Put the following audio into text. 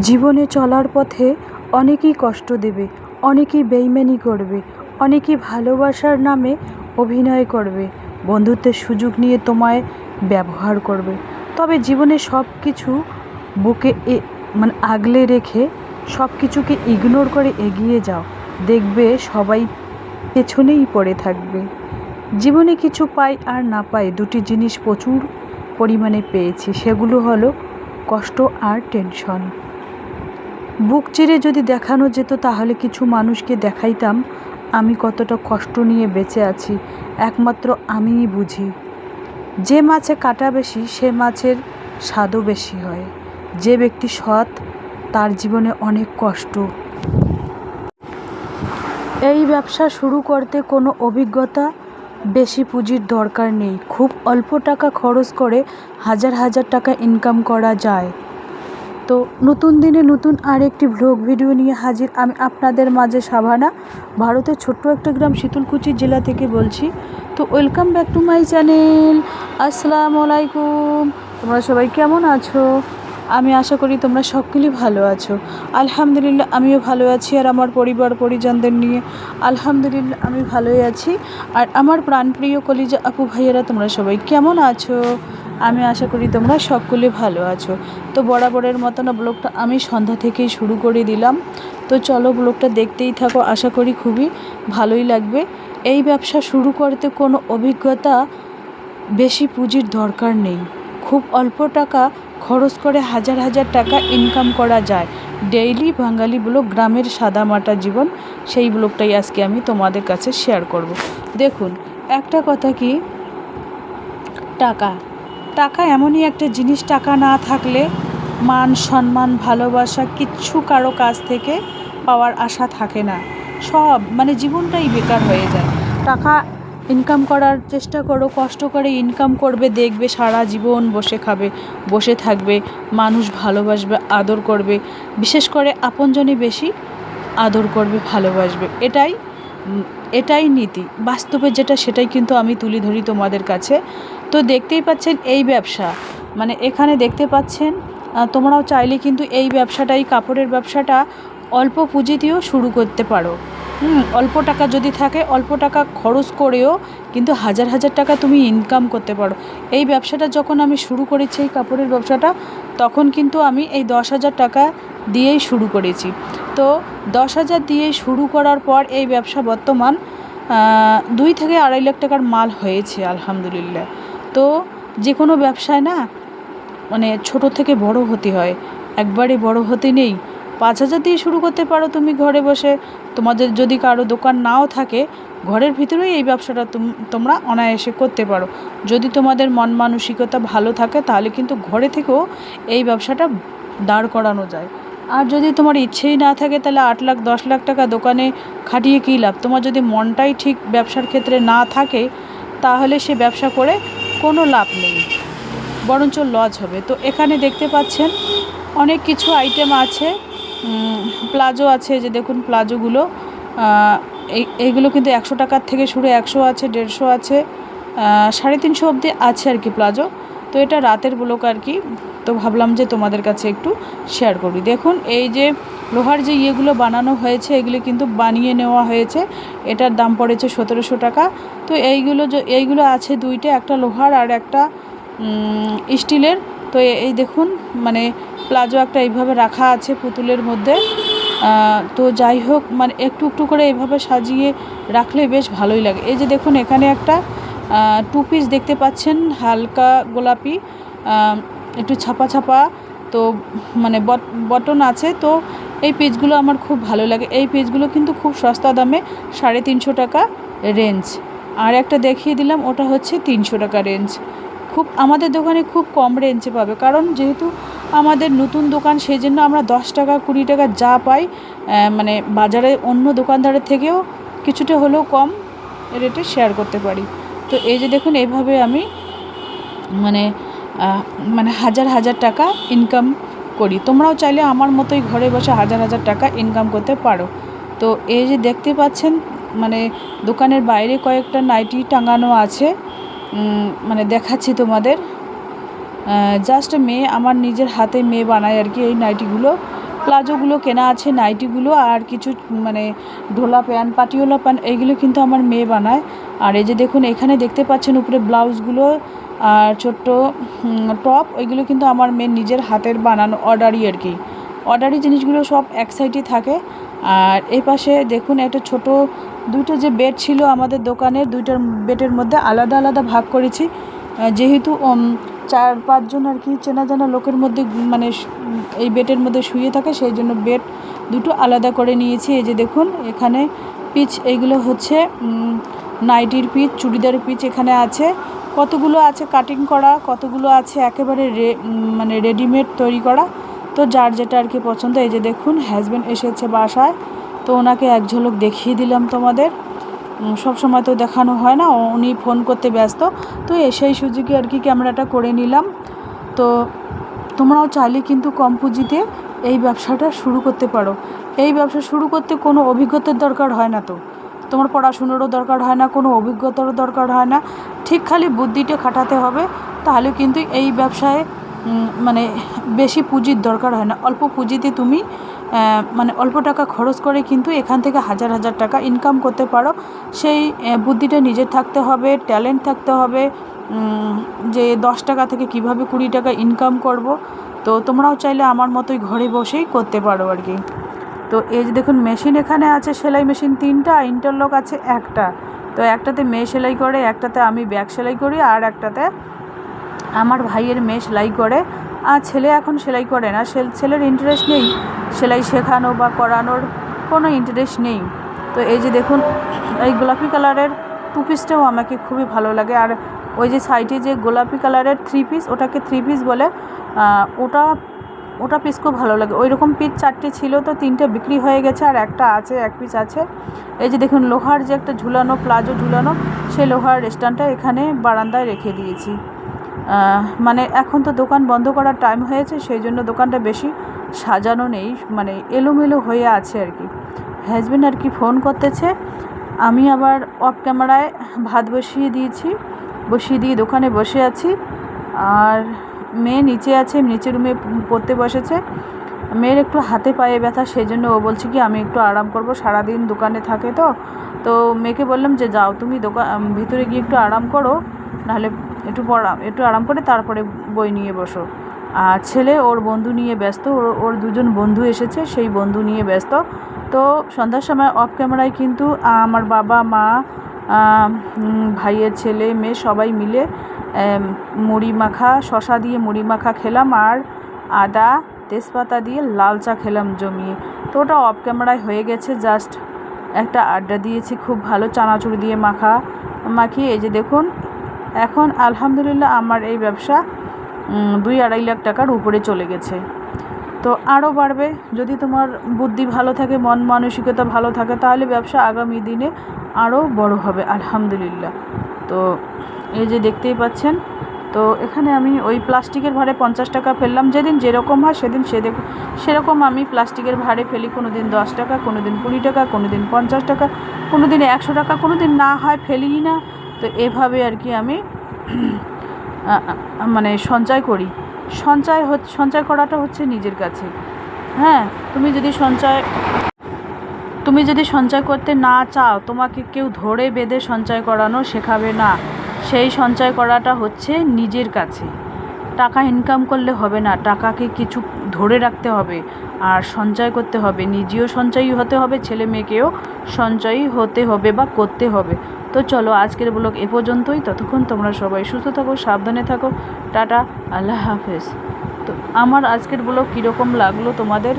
জীবনে চলার পথে অনেকেই কষ্ট দেবে, অনেকেই বেইমানি করবে, অনেকেই ভালোবাসার নামে অভিনয় করবে, বন্ধুত্বের সুযোগ নিয়ে তোমায় ব্যবহার করবে। তবে জীবনে সব কিছু বুকে এ মানে আগলে রেখে সব কিছুকে ইগনোর করে এগিয়ে যাও। দেখবে সবাই পেছনেই পড়ে থাকবে। জীবনে কিছু পাই আর না পাই দুটি জিনিস প্রচুর পরিমাণে পেয়েছি, সেগুলো হলো কষ্ট আর টেনশন বুক চিরে যদি দেখানো যেত তাহলে কিছু মানুষকে দেখাইতাম, আমি কতটা কষ্ট নিয়ে বেঁচে আছি, একমাত্র আমিই বুঝি। যে মাছে কাটা বেশি, সে মাছের স্বাদও বেশি হয়। যে ব্যক্তি সৎ, তার জীবনে অনেক কষ্ট। এই ব্যবসা শুরু করতে কোনো অভিজ্ঞতা, বেশি পুঁজির দরকার নেই। খুব অল্প টাকা খরচ করে হাজার হাজার টাকা ইনকাম করা যায়। তো নতুন দিনে নতুন আরেকটি ভ্লগ ভিডিও নিয়ে হাজির আমি আপনাদের মাঝে সাভানা, ভারতের ছোট্ট একটা গ্রাম শীতলকুচি জেলা থেকে বলছি। তো welcome back to my channel আসসালামু আলাইকুম। তোমরা সবাই কেমন আছো? আমি আশা করি তোমরা সকলেই ভালো আছো। আলহামদুলিল্লাহ, আমিও ভালো আছি আর আমার পরিবার, পরিজনদের নিয়ে। আলহামদুলিল্লাহ, আমি ভালোই আছি। আর আমার প্রাণপ্রিয় কলিজা আপু ভাইয়েরা, তোমরা সবাই কেমন আছো? আমি আশা করি তোমরা সকলে ভালো আছো। তো বরাবরের মতন ব্লগটা আমি সন্ধ্যা থেকেই শুরু করে দিলাম। তো চলো ব্লগটা দেখতেই থাকো, আশা করি খুবই ভালোই লাগবে। এই ব্যবসা শুরু করতে কোনো অভিজ্ঞতা বেশি পুঁজির দরকার নেই। খুব অল্প টাকা খরচ করে হাজার হাজার টাকা ইনকাম করা যায়। ডেইলি বাঙালি ব্লগ, গ্রামের সাদামাটা জীবন, সেই ব্লগটাই আজকে আমি তোমাদের কাছে শেয়ার করব। দেখুন, একটা কথা কি? টাকা। টাকা এমনই একটা জিনিস, টাকা না থাকলে মান সম্মান, ভালোবাসা কিচ্ছু কারও কাছ থেকে পাওয়ার আশা থাকে না। সব মানে জীবনটাই বেকার হয়ে যায়। টাকা ইনকাম করার চেষ্টা করো, কষ্ট করে ইনকাম করবে, দেখবে সারা জীবন বসে খাবে, বসে থাকবে, মানুষ ভালোবাসবে, আদর করবে, বিশেষ করে আপনজনই বেশি আদর করবে, ভালোবাসবে, এটাই এটাই নীতি, বাস্তবে যেটা সেটাই কিন্তু আমি তুলে ধরি তোমাদের কাছে। তো দেখতেই পাচ্ছেন এই ব্যবসা মানে এখানে দেখতে পাচ্ছেন তোমরাও চাইলে কিন্তু এই ব্যবসাটাই, কাপড়ের ব্যবসাটা অল্প পুঁজিতেও শুরু করতে পারো। হুম, অল্প টাকা যদি থাকে, অল্প টাকা খরচ করেও কিন্তু হাজার হাজার টাকা তুমি ইনকাম করতে পারো। এই ব্যবসাটা যখন আমি শুরু করেছি, এই কাপড়ের ব্যবসাটা, তখন কিন্তু আমি এই দশ হাজার টাকা দিয়েই শুরু করেছি। তো দশ হাজার দিয়ে শুরু করার পর এই ব্যবসা বর্তমান দুই থেকে আড়াই লাখ টাকার মাল হয়েছে, আলহামদুলিল্লাহ। তো যে কোনো ব্যবসায় না মানে ছোট থেকে বড় হতে হয়। একবারে বড় হতে নেই। পাঁচ হাজার দিয়ে শুরু করতে পারো তুমি ঘরে বসে। তোমাদের যদি কারও দোকান নাও থাকে, ঘরের ভিতরেই এই ব্যবসাটা তুম- তোমরা অনায়াসে করতে পারো। যদি তোমাদের মন মানসিকতা ভালো থাকে, তাহলে কিন্তু ঘরে থেকেও এই ব্যবসাটা দাঁড় করানো যায়। আর যদি তোমার ইচ্ছেই না থাকে, তাহলে আট লাখ, দশ লাখ টাকা দোকানে খাটিয়ে কী লাভ? তোমার যদি মনটাই ঠিক ব্যবসার ক্ষেত্রে না থাকে, তাহলে সে ব্যবসা করে কোনো লাভ নেই, বরঞ্চ লজ হবে। তো এখানে দেখতে পাচ্ছেন, অনেক কিছু আইটেম আছে। প্লাজো আছে যে দেখুন প্লাজোগুলো। এইগুলো কিন্তু একশো টাকার থেকে শুরু, একশো আছে, দেড়শো আছে সাড়ে তিনশো অবধি আছে আর কি প্লাজো। তো এটা রাতের ব্লক আর কি। তো ভাবলাম যে তোমাদের কাছে একটু শেয়ার করি। দেখুন, এই যে লোহার যে ইয়েগুলো বানানো হয়েছে, এগুলো কিন্তু বানিয়ে নেওয়া হয়েছে। এটার দাম পড়েছে সতেরোশো টাকা। তো এইগুলো যে- এইগুলো আছে দুইটা, একটা লোহার আর একটা স্টিলের। তো এই দেখুন মানে প্লাজো একটা এইভাবে রাখা আছে পুতুলের মধ্যে। তো যাই হোক মানে একটু একটু করে এইভাবে সাজিয়ে রাখলে বেশ ভালোই লাগে। এই যে দেখুন, এখানে একটা টু পিস দেখতে পাচ্ছেন, হালকা গোলাপি একটু ছাপা ছাপা, তো মানে বট- বটন আছে। তো এই পেজগুলো আমার খুব ভালো লাগে। এই পেজগুলো কিন্তু খুব সস্তা দামে, সাড়ে তিনশো টাকা রেঞ্জ আর একটা দেখিয়ে দিলাম, ওটা হচ্ছে তিনশো টাকা রেঞ্জ খুব, আমাদের দোকানে খুব কম রেঞ্জে পাবে। কারণ যেহেতু আমাদের নতুন দোকান, সেই জন্য আমরা দশ টাকা, কুড়ি টাকা যা পাই মানে বাজারে অন্য দোকানদারের থেকেও কিছুটা হলেও কম রেটে শেয়ার করতে পারি। তো এই যে দেখুন, এইভাবে আমি মানে মানে হাজার হাজার টাকা ইনকাম করি। তোমরাও চাইলে আমার মতোই ঘরে বসে হাজার হাজার টাকা ইনকাম করতে পারো। তো এই যে দেখতে পাচ্ছেন মানে দোকানের বাইরে কয়েকটা নাইটি টাঙানো আছে। মানে দেখাচ্ছি তোমাদের। জাস্ট মেয়ে, আমার নিজের হাতে মেয়ে বানায় আর কি এই নাইটিগুলো। প্লাজোগুলো কেনা আছে নাইটিগুলো আর কিছু মানে ঢোলা প্যান্ট, পাটিওলা প্যান্ট, এইগুলো কিন্তু আমার মেয়ে বানায়। আর এই যে দেখুন, এখানে দেখতে পাচ্ছেন উপরে ব্লাউজগুলো আর ছোট্ট টপ, ওইগুলো কিন্তু আমার মেয়ে নিজের হাতের বানানো অর্ডারই আর কি। অর্ডারি জিনিসগুলো সব এক সাইডে থাকে। আর এই পাশে দেখুন, একটা ছোট, দুটো যে বেড ছিল আমাদের দোকানের, দুইটার বেডের মধ্যে আলাদা আলাদা ভাগ করেছি। যেহেতু চার, পাঁচজন আর কি চেনা জানা লোকের মধ্যে মানে এই বেডের মধ্যে শুয়ে থাকে, সেই জন্য বেড দুটো আলাদা করে নিয়েছি। এই যে দেখুন, এখানে পিচ, এইগুলো হচ্ছে নাইটির পিচ, চুড়িদারের পিচ এখানে আছে। কতগুলো আছে কাটিং করা, কতগুলো আছে একেবারে রে মানে রেডিমেড তৈরি করা। তো যার যেটা আর কি পছন্দ, এই যে দেখুন হাজব্যান্ড এসেছে বাসায়। তো ওনাকে এক ঝলক দেখিয়ে দিলাম তোমাদের। সব সময় তো দেখানো হয় না উনি ফোন করতে ব্যস্ত। তো সেই সুযোগে আর কি ক্যামেরাটা করে নিলাম। তো তোমরাও চাইলে কিন্তু কম পুঁজিতে এই ব্যবসাটা শুরু করতে পারো। এই ব্যবসা শুরু করতে কোনো অভিজ্ঞতার দরকার হয় না তো। তোমার পড়াশুনোরও দরকার হয় না, কোনো অভিজ্ঞতারও দরকার হয় না। ঠিক খালি বুদ্ধিটা খাটাতে হবে, তাহলে কিন্তু এই ব্যবসায় মানে বেশি পুঁজির দরকার হয় না। অল্প পুঁজিতে তুমি মানে অল্প টাকা খরচ করে কিন্তু এখান থেকে হাজার হাজার টাকা ইনকাম করতে পারো। সেই বুদ্ধিটা নিজের থাকতে হবে ট্যালেন্ট থাকতে হবে যে দশ টাকা থেকে কীভাবে কুড়ি টাকা ইনকাম করব। তো তোমরাও চাইলে আমার মতোই ঘরে বসেই করতে পারো আর কি। তো এই যে দেখুন মেশিন এখানে আছে, সেলাই মেশিন তিনটা ইন্টারলক আছে একটা। তো একটাতে মেয়ে সেলাই করে, একটাতে আমি ব্যাগ সেলাই করি, আর একটাতে আমার ভাইয়ের মেয়ে সেলাই করে। ছেলে এখন সেলাই করে না। ছেলের ইন্টারেস্ট নেই সেলাই শেখানো বা করানোর কোনো ইন্টারেস্ট নেই। তো এই যে দেখুন, এই গোলাপি কালারের টু পিসটাও আমাকে খুবই ভালো লাগে। আর ওই যে সাইডে যে গোলাপি কালারের থ্রি পিস ওটাকে থ্রি পিস বলে ওটা ওটা পিস খুব ভালো লাগে। ওই রকম পিস চারটে ছিল তো তিনটে বিক্রি হয়ে গেছে আর একটা আছে, এক পিস আছে। এই যে দেখুন, লোহার যে একটা ঝুলানো, প্লাজো ঝুলানো, সেই লোহার স্ট্যান্ডটা এখানে বারান্দায় রেখে দিয়েছি। মানে এখন তো দোকান বন্ধ করার টাইম হয়েছে, সেই জন্য দোকানটা বেশি সাজানো নেই মানে এলোমেলো হয়ে আছে আর কি। হাজব্যান্ড আর কি ফোন করতেছে, আমি আবার অফ ক্যামেরায় ভাত বসিয়ে দিয়েছি, বসিয়ে দিয়ে দোকানে বসে আছি। আর মেয়ে নিচে আছে নিচে রুমে পড়তে বসেছে। মেয়ের একটু হাতে পায়ে ব্যথা, সেই জন্য ও বলছে কি, আমি একটু আরাম করব, সারাদিন দোকানে থাকে তো। তো মেয়েকে বললাম যে, যাও তুমি দোকান ভিতরে গিয়ে একটু আরাম করো, নাহলে একটু পড়া একটু আরাম করে তারপরে বই নিয়ে বসো। আর ছেলে ওর বন্ধু নিয়ে ব্যস্ত, ওর ওর দুজন বন্ধু এসেছে, সেই বন্ধু নিয়ে ব্যস্ত। তো সন্ধ্যার সময় অফ ক্যামেরায় কিন্তু আমার বাবা, মা ভাইয়ের ছেলে, মেয়ে সবাই মিলে মুড়ি মাখা, শশা দিয়ে মুড়ি মাখা খেলাম আর আদা, তেজপাতা দিয়ে লাল চা খেলাম জমিয়ে। তো ওটা অফ ক্যামেরায় হয়ে গেছে জাস্ট একটা আড্ডা দিয়েছি খুব ভালো, চানাচুর দিয়ে মাখা, মাখিয়ে। এই যে দেখুন এখন আলহামদুলিল্লাহ আমার এই ব্যবসা দুই আড়াই লাখ টাকার উপরে চলে গেছে। তো আরও বাড়বে। যদি তোমার বুদ্ধি ভালো থাকে, মন মানসিকতা ভালো থাকে, তাহলে ব্যবসা আগামী দিনে আরও বড় হবে, আলহামদুলিল্লাহ। তো এই যে দেখতেই পাচ্ছেন, তো এখানে আমি ওই প্লাস্টিকের ভাড়ে পঞ্চাশ টাকা ফেললাম। যেদিন যেরকম হয় সেদিন সেদিন সেরকম আমি প্লাস্টিকের ভাড়ে ফেলি। কোনো দিন দশ টাকা কোনো দিন কুড়ি টাকা কোনো দিন পঞ্চাশ টাকা কোনো দিন একশো টাকা কোনো দিন না হয় ফেলিই না। তো এভাবে আর কি আমি মানে সঞ্চয় করি। সঞ্চয় সঞ্চয় করাটা হচ্ছে নিজের কাছে। হ্যাঁ তুমি যদি সঞ্চয়, তুমি যদি সঞ্চয় করতে না চাও, তোমাকে কেউ ধরে বেঁধে সঞ্চয় করানো শেখাবে না। সেই সঞ্চয় করাটা হচ্ছে নিজের কাছে। টাকা ইনকাম করলে হবে না, টাকাকে কিছু ধরে রাখতে হবে আর সঞ্চয় করতে হবে। নিজেও সঞ্চয়ী হতে হবে, ছেলে মেয়েকেও সঞ্চয়ী হতে হবে বা করতে হবে। তো চলো আজকের ব্লগ এ পর্যন্তই। ততক্ষণ তোমরা সবাই সুস্থ থাকো, সাবধানে থাকো। টাটা, আল্লাহ হাফেজ। তো আমার আজকের ব্লগ কীরকম লাগল তোমাদের?